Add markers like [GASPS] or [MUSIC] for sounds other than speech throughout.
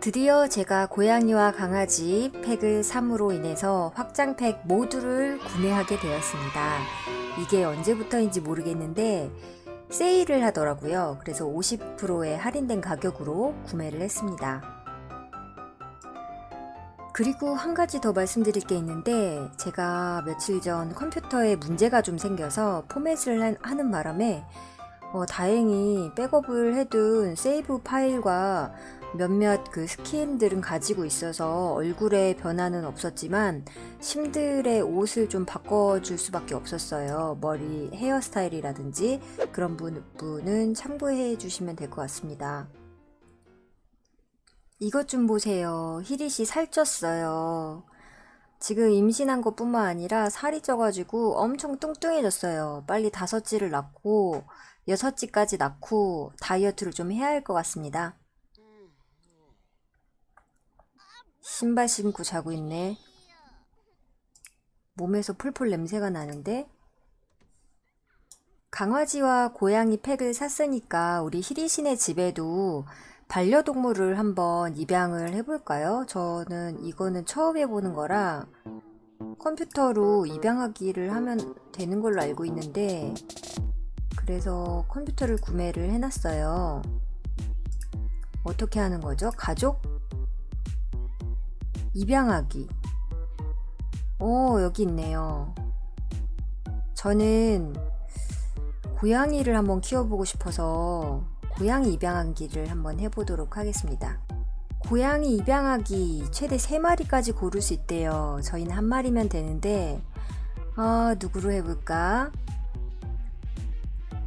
드디어 제가 고양이와 강아지 팩을 3으로 인해서 확장팩 모두를 구매하게 되었습니다. 이게 언제부터인지 모르겠는데 세일을 하더라고요. 그래서 50%의 할인된 가격으로 구매를 했습니다. 그리고 한 가지 더 말씀드릴 게 있는데 제가 며칠 전 컴퓨터에 문제가 좀 생겨서 포맷을 한- 하는 바람에 어, 다행히 백업을 해둔 세이브 파일과 몇몇 그 스킨들은 가지고 있어서 얼굴에 변화는 없었지만 심들의 옷을 좀 바꿔줄 수밖에 없었어요. 머리 헤어스타일이라든지 그런 부분은 참고해 주시면 될 것 같습니다. 이것 좀 보세요. 히릿이 살쪘어요. 지금 임신한 것 뿐만 아니라 살이 쪄가지고 엄청 뚱뚱해졌어요. 빨리 다섯째를 낳고 여섯째까지 낳고 다이어트를 좀 해야 할 것 같습니다. 신발 신고 자고 있네. 몸에서 풀풀 냄새가 나는데? 강아지와 고양이 팩을 샀으니까 우리 희리신의 집에도 반려동물을 한번 입양을 해볼까요? 저는 이거는 처음 해보는 거라 컴퓨터로 입양하기를 하면 되는 걸로 알고 있는데 그래서 컴퓨터를 구매를 해놨어요. 어떻게 하는 거죠? 가족? 입양하기. 오, 여기 있네요. 저는 고양이를 한번 키워보고 싶어서 고양이 입양하기를 한번 해보도록 하겠습니다. 고양이 입양하기 최대 3마리까지 고를 수 있대요. 저희는 한 마리면 되는데, 아, 누구로 해볼까?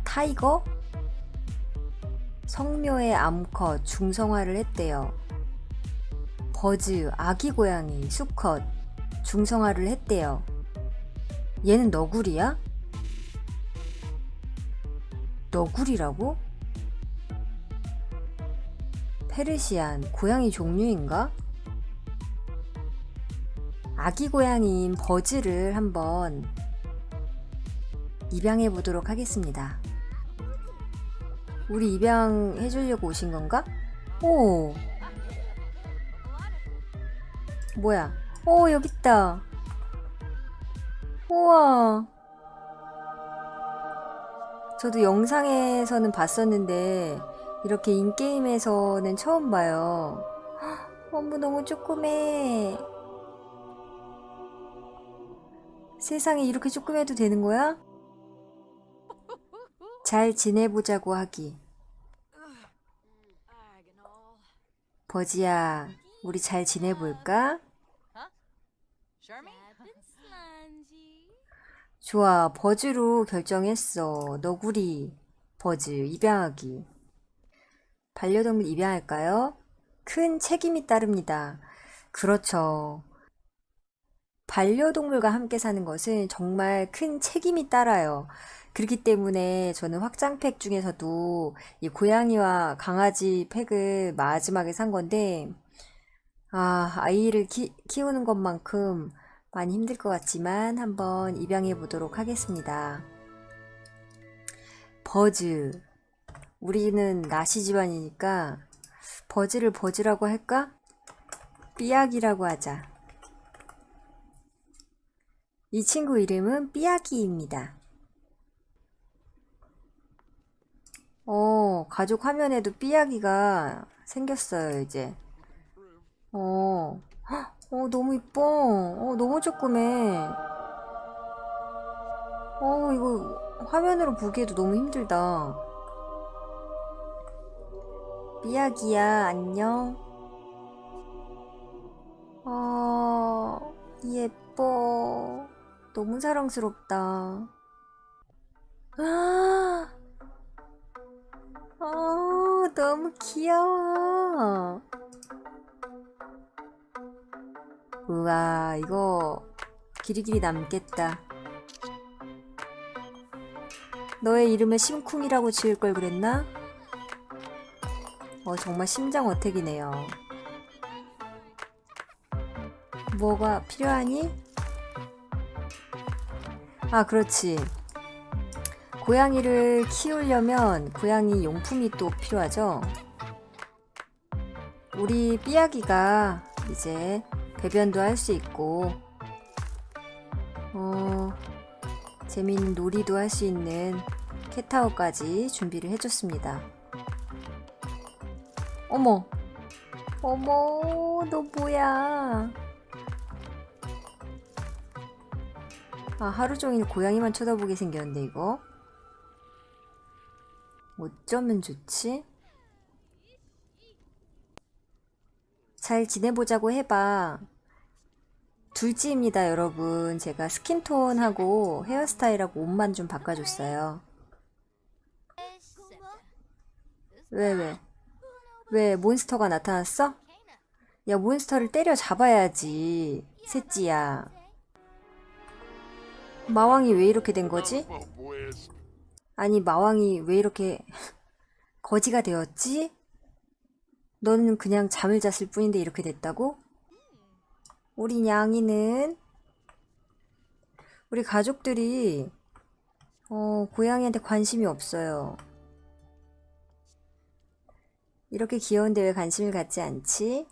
타이거? 성묘의 암컷 중성화를 했대요. 버즈, 아기 고양이, 수컷, 중성화를 했대요. 얘는 너구리야? 너구리라고? 페르시안, 고양이 종류인가? 아기 고양이인 버즈를 한번 입양해 보도록 하겠습니다. 우리 입양해 주려고 오신 건가? 오! 뭐야? 오, 여기 있다. 우와. 저도 영상에서는 봤었는데, 이렇게 인게임에서는 처음 봐요. 헉, 어머, 너무 조그매. 세상에 이렇게 조그매도 되는 거야? 잘 지내보자고 하기. 버지야, 우리 잘 지내볼까? 좋아, 버즈로 결정했어. 너구리, 버즈, 입양하기. 반려동물 입양할까요? 큰 책임이 따릅니다. 그렇죠. 반려동물과 함께 사는 것은 정말 큰 책임이 따라요. 그렇기 때문에 저는 확장팩 중에서도 이 고양이와 강아지 팩을 마지막에 산 건데, 아, 아이를 키, 키우는 것만큼 많이 힘들 것 같지만 한번 입양해 보도록 하겠습니다. 버즈. 우리는 나시 집안이니까 버즈를 버즈라고 할까? 삐약이라고 하자. 이 친구 이름은 삐약이입니다. 어, 가족 화면에도 삐약이가 생겼어요, 이제. 어, 헉, 어, 너무 이뻐. 어, 너무 조그매. 어, 이거 화면으로 보기에도 너무 힘들다. 삐약이야, 안녕. 어, 예뻐. 너무 사랑스럽다. 아, 어, 너무 귀여워. 우와, 이거 길이길이 남겠다. 너의 이름을 심쿵이라고 지을 걸 그랬나? 어, 정말 심장 어택이네요. 뭐가 필요하니? 아, 그렇지. 고양이를 키우려면 고양이 용품이 또 필요하죠? 우리 삐약이가 이제 배변도 할 수 있고, 어, 재미있는 놀이도 할 수 있는 캣타워까지 준비를 해줬습니다. 어머, 어머, 너 뭐야? 아, 하루 종일 고양이만 쳐다보게 생겼는데, 이거? 어쩌면 좋지? 잘 지내보자고 해봐. 둘째입니다, 여러분. 제가 스킨톤하고 헤어스타일하고 옷만 좀 바꿔줬어요. 왜, 왜? 왜, 몬스터가 나타났어? 야, 몬스터를 때려 잡아야지. 셋찌야. 마왕이 왜 이렇게 된 거지? 아니, 마왕이 왜 이렇게 [LAUGHS] 거지가 되었지? 너는 그냥 잠을 잤을 뿐인데 이렇게 됐다고? 우리 냥이는 우리 가족들이 어, 고양이한테 관심이 없어요. 이렇게 귀여운데 왜 관심을 갖지 않지?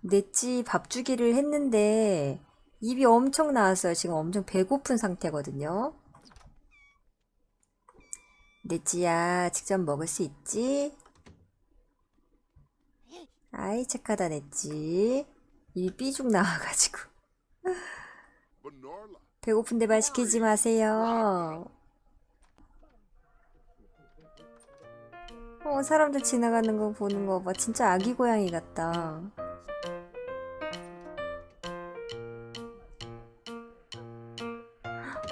넷지 밥 주기를 했는데 입이 엄청 나왔어요. 지금 엄청 배고픈 상태거든요. 넷지야, 직접 먹을 수 있지? 아이, 착하다, 넷지. 입이 삐죽 나와가지고. [LAUGHS] 배고픈데 말 시키지 마세요. 어, 사람들 지나가는 거 보는 거 봐. 진짜 아기 고양이 같다.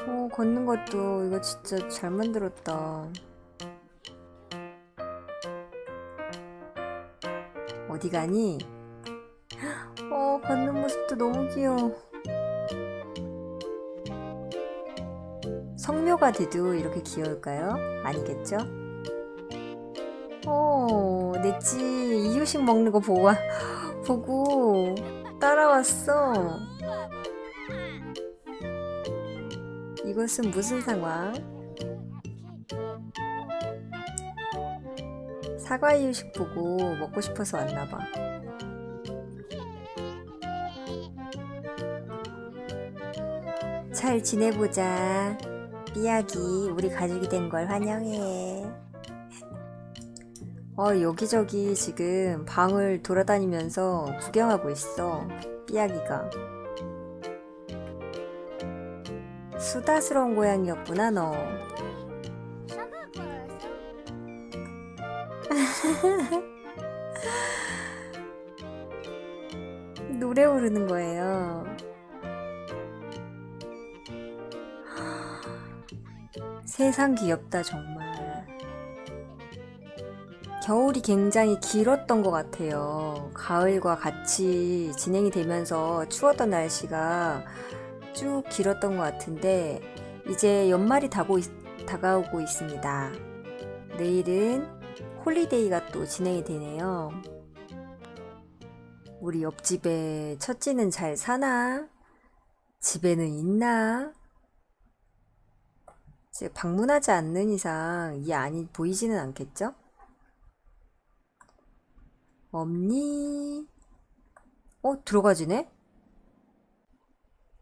어, 걷는 것도 이거 진짜 잘 만들었다. 어디 가니? 어, 걷는 모습도 너무 귀여워. 성묘가 돼도 이렇게 귀여울까요? 아니겠죠? 어, 넷지 이유식 먹는 거 보고, 보고 따라왔어. 이것은 무슨 상황? 사과 이유식 보고 먹고 싶어서 왔나봐. 잘 지내보자. 삐약이 우리 가족이 된 걸 환영해. 어, 여기저기 지금 방을 돌아다니면서 구경하고 있어. 삐약이가. 수다스러운 고양이였구나, 너. 노래 부르는 거예요. 세상 귀엽다, 정말. 겨울이 굉장히 길었던 것 같아요. 가을과 같이 진행이 되면서 추웠던 날씨가 쭉 길었던 것 같은데, 이제 연말이 다고 있- 다가오고 있습니다. 내일은 홀리데이가 또 진행이 되네요. 우리 옆집에 첫째는 잘 사나? 집에는 있나? 이제 방문하지 않는 이상 이 안이 보이지는 않겠죠? 없니? 어, 들어가지네?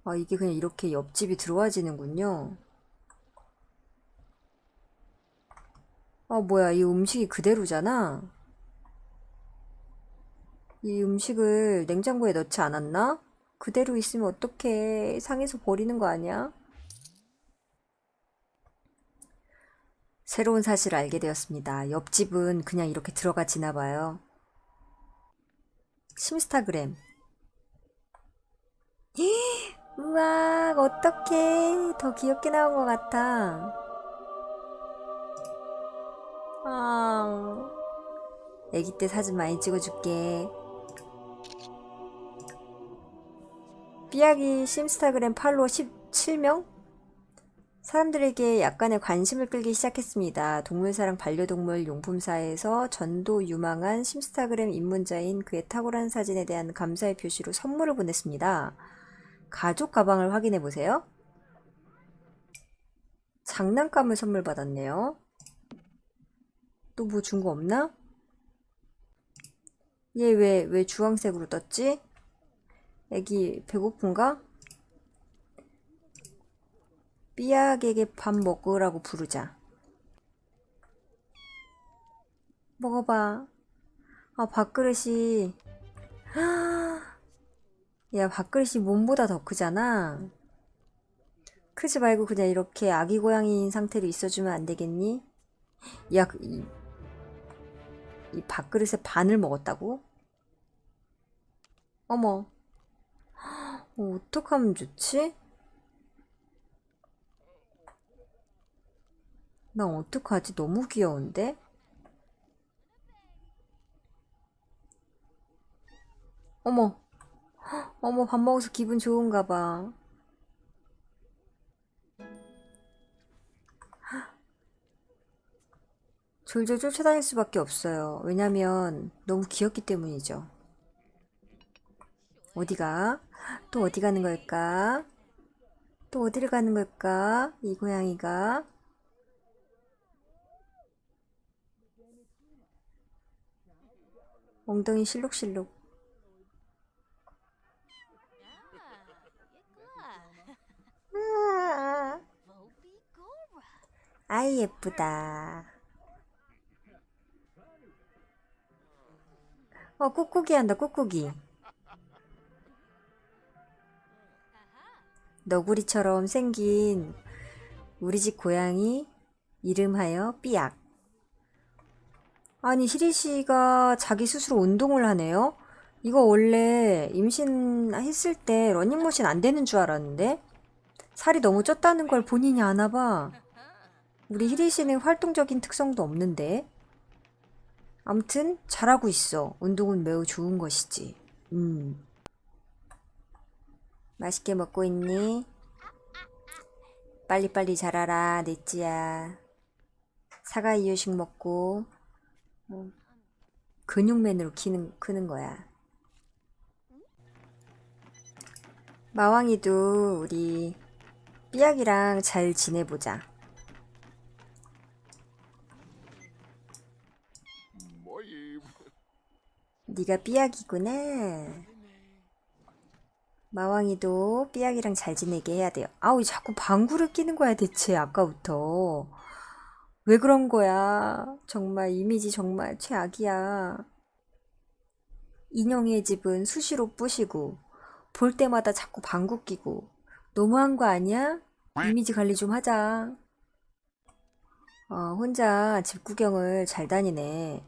아, 이게 그냥 이렇게 옆집이 들어와지는군요. 아, 뭐야, 이 음식이 그대로잖아? 이 음식을 냉장고에 넣지 않았나? 그대로 있으면 어떡해. 상해서 버리는 거 아니야? 새로운 사실을 알게 되었습니다. 옆집은 그냥 이렇게 들어가 지나 봐요. 심스타그램. 우와, 어떡해. 더 귀엽게 나온 것 같아. 아, 애기 때 사진 많이 찍어줄게. 삐약이 심스타그램 팔로워 17명? 사람들에게 약간의 관심을 끌기 시작했습니다. 동물사랑 반려동물 용품사에서 전도 유망한 심스타그램 입문자인 그의 탁월한 사진에 대한 감사의 표시로 선물을 보냈습니다. 가죽 가방을 확인해 보세요. 장난감을 선물 받았네요. 또 뭐 준 거 없나? 얘 왜, 왜 주황색으로 떴지? 애기 배고픈가? 삐약에게 밥 먹으라고 부르자. 먹어봐. 아, 밥그릇이. [GASPS] 야, 밥그릇이 몸보다 더 크잖아. 크지 말고 그냥 이렇게 아기 고양이인 상태로 있어주면 안 되겠니? 야, 그 이, 이 밥그릇의 반을 먹었다고? 어머. 어, 어떡하면 좋지? 나 어떡하지? 너무 귀여운데? 어머. 어머, 밥 먹어서 기분 좋은가 봐. 졸졸 쫓아다닐 수밖에 없어요. 왜냐면 너무 귀엽기 때문이죠. 어디가? 또 어디 가는 걸까? 또 어디를 가는 걸까? 이 고양이가? 엉덩이 실룩실룩. 아, 아이 예쁘다. 어, 꾹꾹이 한다, 꾹꾹이. 너구리처럼 생긴 우리 집 고양이 이름하여 삐약. 아니, 시리 씨가 자기 스스로 운동을 하네요? 이거 원래 임신했을 때 러닝머신 안 되는 줄 알았는데? 살이 너무 쪘다는 걸 본인이 아나 봐. 우리 희리 씨는 활동적인 특성도 없는데. 암튼 잘하고 있어. 운동은 매우 좋은 것이지. 음. 맛있게 먹고 있니? 빨리빨리 자라라, 넷지야. 사과 이유식 먹고 어, 근육맨으로 키는, 크는 거야. 마왕이도 우리 삐약이랑 잘 지내보자. 네가 삐약이구나. 마왕이도 삐약이랑 잘 지내게 해야 돼요. 아우, 자꾸 방구를 끼는 거야, 대체, 아까부터. 왜 그런 거야? 정말 이미지 정말 최악이야. 인형의 집은 수시로 부시고, 볼 때마다 자꾸 방구 끼고, 너무한 거 아니야? 이미지 관리 좀 하자. 어, 혼자 집 구경을 잘 다니네.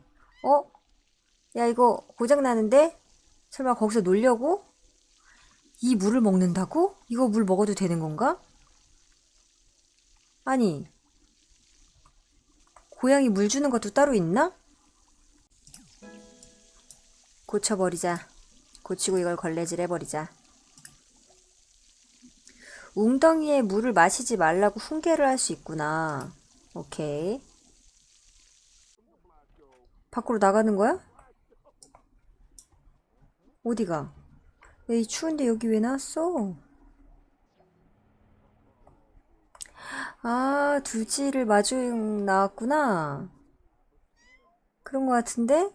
어? 야, 이거 고장 나는데? 설마 거기서 놀려고? 이 물을 먹는다고? 이거 물 먹어도 되는 건가? 아니, 고양이 물 주는 것도 따로 있나? 고쳐버리자. 고치고 이걸 걸레질 해버리자. 웅덩이에 물을 마시지 말라고 훈계를 할 수 있구나. 오케이. 밖으로 나가는 거야? 어디가? 에이, 추운데 여기 왜 나왔어? 아, 두지를 마주 나왔구나. 그런 거 같은데?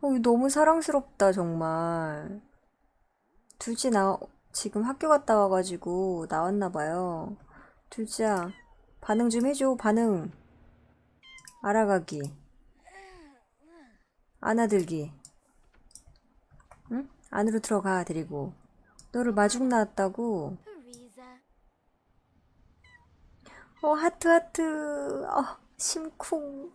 어, 너무 사랑스럽다, 정말. 두지 나, 지금 학교 갔다 와가지고 나왔나 봐요. 두지야, 반응 좀 해줘, 반응. 알아가기. 안아들기. 응? 안으로 들어가, 데리고. 너를 마중 나왔다고. 어, 하트, 하트. 어, 심쿵.